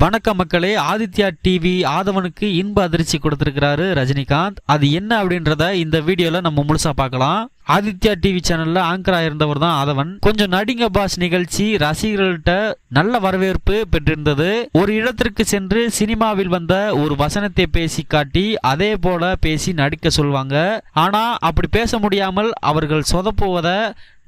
வணக்க மக்களே ஆதித்யா டிவி ஆதவனுக்கு இன்ப அதிர்ச்சி கொடுத்துருக்கிறாரு ரஜினிகாந்த். அது என்ன அப்படின்றத இந்த வீடியோல நம்ம முழுசா பார்க்கலாம். ஆதித்யா டிவி சேனல்ல ஆங்கரா இருந்தவர் தான் ஆதவன். கொஞ்சம் நடிங்க பாஸ் நிகழ்ச்சி ரசிகர்கள்ட்ட நல்ல வரவேற்பு பெற்றிருந்தது. ஒரு இடத்திற்கு சென்று சினிமாவில் வந்த ஒரு வசனத்தை பேசி காட்டி அதே போல பேசி நடிக்க சொல்வாங்க. ஆனா அப்படி பேச முடியாமல் அவர்கள் சொதப்புவத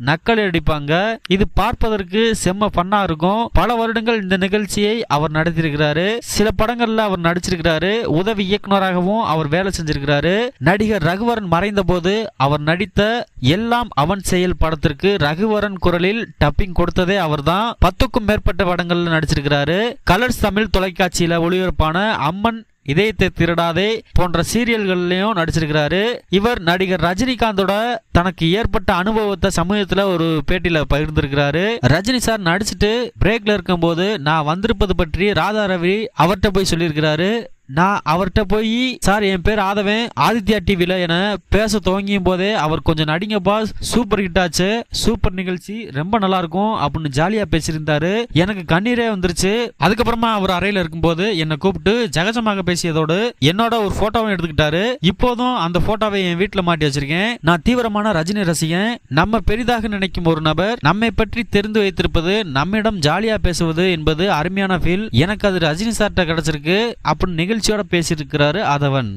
நக்கல் அடிப்பாங்க. இது பார்ப்பதற்கு செம்ம ஃபன்னா இருக்கும். பல வருடங்கள் இந்த நிகழ்ச்சியை அவர் நடத்தியிருக்கிறாரு சில படங்கள்ல அவர் நடிச்சிருக்கிறாரு. உதவி இயக்குனராகவும் அவர் வேலை செஞ்சிருக்கிறாரு. நடிகர் ரகுவரன் மறைந்த போது அவர் நடித்த எல்லாம் அவன் செயல் படத்திற்கு ரகுவரன் குரலில் டப்பிங் கொடுத்ததே அவர்தான். பத்துக்கும் மேற்பட்ட படங்கள்ல நடிச்சிருக்கிறாரு. கலர்ஸ் தமிழ் தொலைக்காட்சியில ஒளிபரப்பான அம்மன் இதயத்தை திருடாதே போன்ற சீரியல்கள்லயும் நடிச்சிருக்கிறாரு. இவர் நடிகர் ரஜினிகாந்தோட தனக்கு ஏற்பட்ட அனுபவத்தை சமூகத்துல ஒரு பேட்டியில பகிர்ந்திருக்கிறாரு. ரஜினி சார் நடிச்சிட்டு பிரேக்ல இருக்கும்போது நான் வந்திருப்பது பற்றி ராதா ரவி அவர்கிட்ட போய் சொல்லியிருக்கிறாரு. நான் அவர்கிட்ட போய் சார் என் பேர் ஆதவன். ஆதித்யா டிவியில் என பேச துவங்கியும் போதே அவர் கொஞ்சம் நடிங்க பாஸ் சூப்பர் ஹிட் ஆச்சு. சூப்பர் நிகழ்ச்சி. ரொம்ப நல்லா இருக்கும் அப்படின்னு ஜாலியா பேசியிருந்தாரு. எனக்கு கண்ணீரே வந்துருச்சு. அதுக்கப்புறமா அவர் அறையில இருக்கும்போது என்னை கூப்பிட்டு ஜகஜமாக பேசியதோடு என்னோட ஒரு போட்டோவும் எடுத்துக்கிட்டாரு. இப்போதும் அந்த போட்டோவை என் வீட்டில் மாட்டி வச்சிருக்கேன். நான் தீவிரமான ரஜினி ரசிகன். நம்ம பெரிதாக நினைக்கும் ஒரு நபர். நம்மை பற்றி தெரிந்து வைத்திருப்பது நம்மிடம் ஜாலியா பேசுவது என்பது அருமையான ஃபீல் எனக்கு அது ரஜினி சார்ட்ட கிடைச்சிருக்கு. அப்படின்னு நிகழ்ச்சியோட பேசியிருக்கிறாரு அதவன்